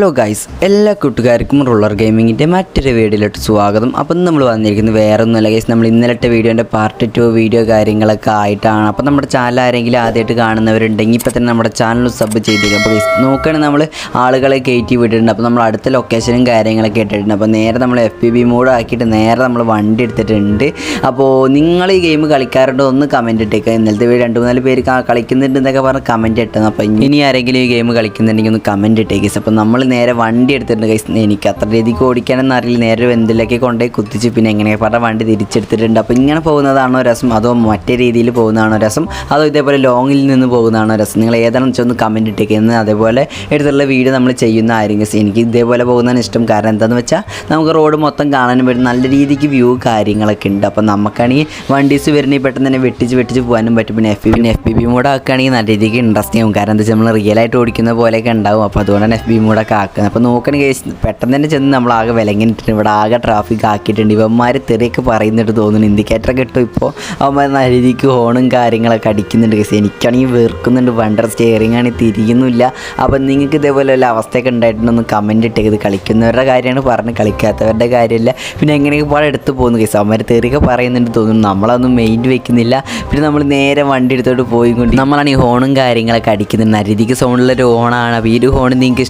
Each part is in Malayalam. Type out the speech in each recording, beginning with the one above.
ഹലോ ഗൈസ് എല്ലാ കൂട്ടുകാർക്കും റോളർ ഗെയിമിങ്ങിന്റെ മറ്റൊരു വീഡിയോയിലോട്ട് സ്വാഗതം. അപ്പം നമ്മൾ വന്നിരിക്കുന്നത് വേറെ ഒന്നുമല്ല ഗൈസ് നമ്മൾ ഇന്നലത്തെ വീഡിയോന്റെ പാർട്ട് ടു വീഡിയോ കാര്യങ്ങളൊക്കെ ആയിട്ടാണ്. അപ്പം നമ്മുടെ ചാനൽ ആരെങ്കിലും ആദ്യമായിട്ട് കാണുന്നവരുണ്ടെങ്കിൽ ഇപ്പം തന്നെ നമ്മുടെ ചാനൽ സബ് ചെയ്തേക്കും അപ്പോൾ ഗൈസ് നോക്കുകയാണെങ്കിൽ നമ്മൾ ആളുകളെ കയറ്റി വിട്ടിട്ടുണ്ട്. അപ്പോൾ നമ്മൾ അടുത്ത ലൊക്കേഷനും കാര്യങ്ങളൊക്കെ ഇട്ടിട്ടുണ്ട്. അപ്പോൾ നേരെ നമ്മൾ എഫ് പി ബി മോഡ് ആക്കിയിട്ട് നേരെ നമ്മൾ വണ്ടി എടുത്തിട്ടുണ്ട്. അപ്പോൾ നിങ്ങൾ ഈ ഗെയിം കളിക്കാറുണ്ടോ ഒന്ന് കമന്റ് ഇട്ടേക്കുക ഇന്നലത്തെ രണ്ട് മൂന്നാൽ പേര് കളിക്കുന്നുണ്ട് എന്നൊക്കെ പറഞ്ഞ് കമന്റ് ഇട്ടത്. അപ്പോൾ ഇനി ആരെങ്കിലും ഈ ഗെയിം കളിക്കുന്നുണ്ടെങ്കിൽ ഒന്ന് കമന്റ് ഇട്ടേക്കീസ് അപ്പോൾ നമ്മൾ നേരെ വണ്ടി എടുത്തിട്ടുണ്ട് കൈസ് എനിക്ക് അത്ര രീതിക്ക് ഓടിക്കാനൊന്നും അറിയില്ല. നേരെ വെന്തിലൊക്കെ കൊണ്ടുപോയി കുത്തിച്ച് പിന്നെ എങ്ങനെ പറഞ്ഞ വണ്ടി തിരിച്ചെടുത്തിട്ടുണ്ട്. അപ്പോൾ ഇങ്ങനെ പോകുന്നതാണോ രസം? അതോ മറ്റേ രീതിയിൽ പോകുന്നതാണോ രസം? അതോ ഇതേപോലെ ലോങ്ങിൽ നിന്ന് പോകുന്നതാണോ രസം? നിങ്ങൾ ഏതാണെന്ന് വെച്ചാൽ ഒന്ന് കമന്റ് ഇട്ടേക്കുന്നത് അതേപോലെ എടുത്തുള്ള വീഡിയോ നമ്മൾ ചെയ്യുന്ന ആരെങ്കിലും എനിക്ക് ഇതേപോലെ പോകുന്നതാണ് ഇഷ്ടം. കാരണം എന്താണെന്ന് വെച്ചാൽ നമുക്ക് റോഡ് മൊത്തം കാണാനും പറ്റും. നല്ല രീതിക്ക് വ്യൂ കാര്യങ്ങളൊക്കെ ഉണ്ട്. അപ്പോൾ നമുക്കാണെങ്കിൽ വണ്ടീസ് വരുന്നെങ്കിൽ പെട്ടെന്ന് തന്നെ വെട്ടിച്ച് വെട്ടിച്ച് പോകാനും പറ്റും. പിന്നെ എഫ് ബി പിന്നെ എഫ് ബി ബി മോഡ് ആക്കുകയാണെങ്കിൽ നല്ല രീതിക്ക് ഇൻട്രസ്റ്റിംഗ് ആവും. കാരണം എന്താ വെച്ചാൽ നമ്മൾ റിയൽ ആയിട്ട് ഓടിക്കുന്ന പോലെയൊക്കെ ഉണ്ടാവും. അപ്പോൾ അതുകൊണ്ടാണ് എഫ് ബി മോഡൊക്കെ ആക്കുന്നത് അപ്പോൾ നോക്കണേ കേസ് പെട്ടെന്ന് തന്നെ ചെന്ന് നമ്മൾ ആകെ വിലങ്ങിയിട്ടുണ്ട് ഇവിടെ ആകെ ട്രാഫിക് ആക്കിയിട്ടുണ്ട്. ഇവന്മാർ തെറിയൊക്കെ പറയുന്നിട്ട് തോന്നുന്നു. ഇൻഡിക്കേറ്റർ കിട്ടും ഇപ്പോൾ അവന്മാർ നല്ല രീതിക്ക് ഹോണും കാര്യങ്ങളൊക്കെ അടിക്കുന്നുണ്ട് കേസ് എനിക്കാണെങ്കിൽ വെറുക്കുന്നുണ്ട്. വണ്ടർ സ്റ്റിയറിംഗ് ആണ്. തിരിയുന്നില്ല അപ്പോൾ നിങ്ങൾക്ക് ഇതേപോലെ ഉള്ള അവസ്ഥയൊക്കെ ഉണ്ടായിട്ടുണ്ടെന്ന് കമന്റ് ഇട്ടേക്ക് ഇത് കളിക്കുന്നവരുടെ കാര്യമാണ്. പറഞ്ഞ് കളിക്കാത്തവരുടെ കാര്യമില്ല. പിന്നെ എങ്ങനെയൊക്കെ പാടെ എടുത്ത് പോകുന്നു കേസ് അവന്മാർ തെറിയൊക്കെ പറയുന്നുണ്ട് തോന്നുന്നു. നമ്മളതൊന്നും മെയിൻ വെക്കുന്നില്ല. പിന്നെ നമ്മൾ നേരെ വണ്ടി എടുത്തോട്ട് പോയി കൊണ്ട് നമ്മളാണ് ഈ ഹോണും കാര്യങ്ങളൊക്കെ അടിക്കുന്നത് നല്ല രീതിക്ക് സൗണ്ടുള്ളൊരു ഹോണാണ് അപ്പോൾ ഈ ഒരു ഹോൺ നിങ്ങൾക്ക്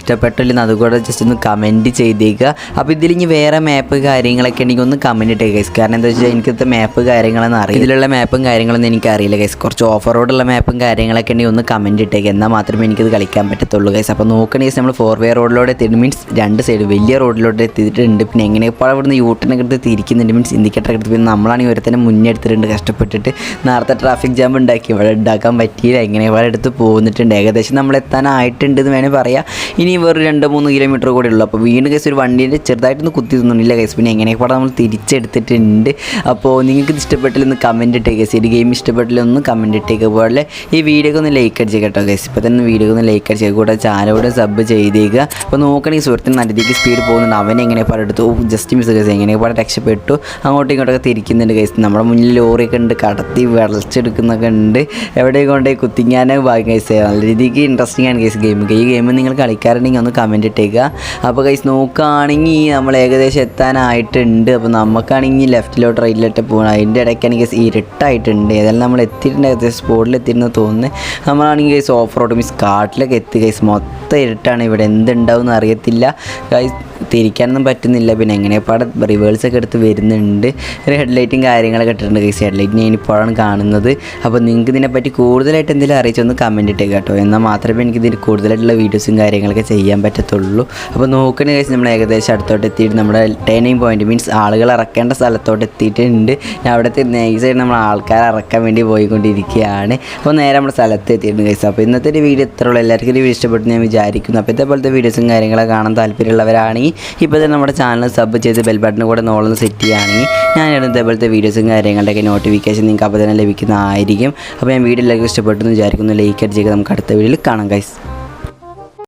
ഇഷ്ടപ്പെട്ടില്ലെന്ന് അതുകൂടെ ജസ്റ്റ് ഒന്ന് കമന്റ് ചെയ്തേക്കുക. അപ്പോൾ ഇതിൽ ഇനി വേറെ മാപ്പ് കാര്യങ്ങളൊക്കെ ഉണ്ടെങ്കിൽ ഒന്ന് കമന്റ് ഇട്ടേ ഗൈസ് കാരണം എന്താ വെച്ചാൽ എനിക്കത്തെ മാപ്പ് കാര്യങ്ങളൊന്നും അറിയാം ഇതിലുള്ള മാപ്പും കാര്യങ്ങളൊന്നും എനിക്കറിയില്ല ഗൈസ് കുറച്ച് ഓഫ് റോഡുള്ള മാപ്പും കാര്യങ്ങളൊക്കെ ഉണ്ടെങ്കിൽ ഒന്ന് കമന്റ് ഇട്ടേക്ക്. എന്നാൽ മാത്രമേ എനിക്കത് കളിക്കാൻ പറ്റത്തുള്ളൂ ഗൈസ് അപ്പോൾ നോക്കണ ഗൈസ് നമ്മൾ ഫോർ വേ റോഡിലൂടെ എത്തി മീൻസ് രണ്ട് സൈഡ് വലിയ റോഡിലോട്ട് എത്തിയിട്ടുണ്ട്. പിന്നെ എങ്ങനെ ഇപ്പോൾ ഇവിടുന്ന് യൂട്ടനൊക്കെ എടുത്ത് തിരിക്കുന്നുണ്ട്. മീൻസ് ഇൻഡിക്കേറ്റർ എടുത്ത്. പിന്നെ നമ്മളാണെങ്കിൽ ഒരുത്തന്നെ മുന്നേ എടുത്തിട്ടുണ്ട്. കഷ്ടപ്പെട്ടിട്ട് നേരത്തെ ട്രാഫിക് ജാം ഉണ്ടാക്കി. ഇവിടെ ഉണ്ടാക്കാൻ പറ്റിയില്ല. എങ്ങനെ ഇവിടെ എടുത്ത് പോന്നിട്ടുണ്ട്. ഏകദേശം നമ്മൾ എത്താനായിട്ടുണ്ട് എന്ന് വേണമെങ്കിൽ പറയാം. ഇനി വെറും രണ്ട് മൂന്ന് കിലോമീറ്റർ കൂടെ ഉള്ളൂ. അപ്പോൾ വീണ്ടും കേസ് ഒരു വണ്ടീന്റെ ചെറുതായിട്ടൊന്ന് കുത്തി തിന്നുന്നില്ല കേസ് പിന്നെ എങ്ങനെയൊക്കെ പടം നമ്മൾ തിരിച്ചെടുത്തിട്ടുണ്ട്. അപ്പോൾ നിങ്ങൾക്ക് ഇഷ്ടപ്പെട്ടില്ലെന്ന് കമന്റ് ഇട്ടേ കേസ് ഈ ഗെയിം ഇഷ്ടപ്പെട്ടില്ലെന്ന് കമന്റ് ഇട്ടേക്ക് പോലെ ഈ വീഡിയോക്ക് ഒന്ന് ലൈക്ക് അടിച്ചേക്ക് കേട്ടോ കേസ് ഇപ്പോൾ തന്നെ വീഡിയോക്ക് ഒന്ന് ലൈക്ക് അടിച്ചേക്ക് കൂടെ ചാനലോടെ സബ് ചെയ്തേക്കുക അപ്പോൾ നോക്കണമെങ്കിൽ സുഹൃത്തിന് നല്ല രീതിക്ക് സ്പീഡ് പോകുന്നുണ്ട്. അവൻ എങ്ങനെ പാടെ എടുത്തു? ജസ്റ്റ് മിസ് കേസ് എങ്ങനെ പാടെ രക്ഷപ്പെട്ടു? അങ്ങോട്ടും ഇങ്ങോട്ടൊക്കെ തിരിക്കുന്നുണ്ട് കേസ് നമ്മുടെ മുന്നിൽ ലോറിയൊക്കെ ഉണ്ട്. കടത്തി വിളച്ചെടുക്കുന്നൊക്കെ ഉണ്ട്. എവിടെ കൊണ്ടുപോയി കുത്തിങ്ങാനും ഭാഗ്യം കേസ് നല്ല രീതിക്ക് ഇൻട്രസ്റ്റിംഗ് ആണ് കേസ് ഗെയിം ഈ ഗെയിം നിങ്ങൾ കളിക്കാറുണ്ടെങ്കിൽ ഒന്ന് കമന്റ് ഇട്ടേക്കുക അപ്പോൾ കൈസ് നോക്കുകയാണെങ്കിൽ നമ്മൾ ഏകദേശം എത്താനായിട്ടുണ്ട്. അപ്പോൾ നമുക്കാണെങ്കിൽ ലെഫ്റ്റിലോട്ട് റൈറ്റിലോട്ട് പോകണം അതിന്റെ ഇടയ്ക്ക് കേസ് ഇരുട്ടായിട്ടുണ്ട്. ഏതായാലും നമ്മൾ എത്തിയിട്ടുണ്ട്. ഏകദേശം സ്പോട്ടിൽ എത്തിയിരുന്ന തോന്നുന്നത് നമ്മളാണെങ്കിൽ കേസ് ഓഫ് റോഡ് മീൻസ് കാട്ടിലൊക്കെ എത്തി. കൈസ് മൊത്തം ഇരുട്ടാണ്. ഇവിടെ എന്തുണ്ടാവും എന്ന് അറിയത്തില്ല. ഗൈസ് തിരിക്കാനൊന്നും പറ്റുന്നില്ല. പിന്നെ എങ്ങനെയപ്പാടെ റിവേഴ്സ് ഒക്കെ എടുത്ത് വരുന്നുണ്ട്. ഒരു ഹെഡ്ലൈറ്റും കാര്യങ്ങളൊക്കെ ഇട്ടിട്ടുണ്ട് ഹെഡ് ഹെഡ്ലൈറ്റ് ഞാൻ ഇപ്പോഴാണ് കാണുന്നത്. അപ്പോൾ നിങ്ങൾക്ക് ഇതിനെപ്പറ്റി കൂടുതലായിട്ട് എന്തെങ്കിലും അറിയിച്ചൊന്ന് കമന്റ് ഇട്ടേക്ക് കേട്ടോ. എന്നാൽ മാത്രമേ എനിക്ക് ഇതിന് കൂടുതലായിട്ടുള്ള വീഡിയോസും കാര്യങ്ങളൊക്കെ ചെയ്യാൻ പറ്റത്തുള്ളൂ. അപ്പോൾ നോക്കണേ ഗൈസ് നമ്മൾ ഏകദേശം അടുത്തോട്ട് എത്തിയിട്ട് നമ്മുടെ ടേണിംഗ് പോയിന്റ് മീൻസ് ആളുകൾ ഇറക്കേണ്ട സ്ഥലത്തോട്ട് എത്തിയിട്ടുണ്ട്. ഞാൻ അവിടെ നൈസായിട്ട് നമ്മൾ ആൾക്കാരെ ഇറക്കാൻ വേണ്ടി പോയിക്കൊണ്ടിരിക്കുകയാണ്. അപ്പോൾ നേരെ നമ്മുടെ സ്ഥലത്ത് എത്തിയിട്ടുണ്ട് ഗൈസ് അപ്പോൾ ഇന്നത്തെ ഒരു വീഡിയോ ഇത്ര ഉള്ളൂ. എല്ലാവർക്കും ഒരു വീഡിയോ ഇഷ്ടപ്പെട്ടു ഞാൻ വിചാരിക്കുന്നു. അപ്പോൾ ഇതേപോലത്തെ വീഡിയോസും കാര്യങ്ങളൊക്കെ കാണാൻ താല്പര്യമുള്ളവരാണെങ്കിൽ ഇപ്പോൾ തന്നെ നമ്മുടെ ചാനൽ സബ് ചെയ്ത് ബെൽ ബട്ടൺ കൂടെ നോളൊന്ന് സെറ്റ് ചെയ്യുകയാണെങ്കിൽ ഞാൻ ഇടുന്ന ഇതേപോലത്തെ വീഡിയോസും കാര്യങ്ങളുടെയൊക്കെ നോട്ടിഫിക്കേഷൻ നിങ്ങൾക്ക് അപ്പോൾ തന്നെ ലഭിക്കുന്നതായിരിക്കും. അപ്പോൾ ഞാൻ വീഡിയോ എല്ലാവർക്കും ഇഷ്ടപ്പെട്ടു എന്ന് വിചാരിക്കുന്നു. ലൈക്ക് അടിച്ചേക്ക് നമുക്ക് അടുത്ത വീഡിയോയിൽ കാണാം ഗൈസ്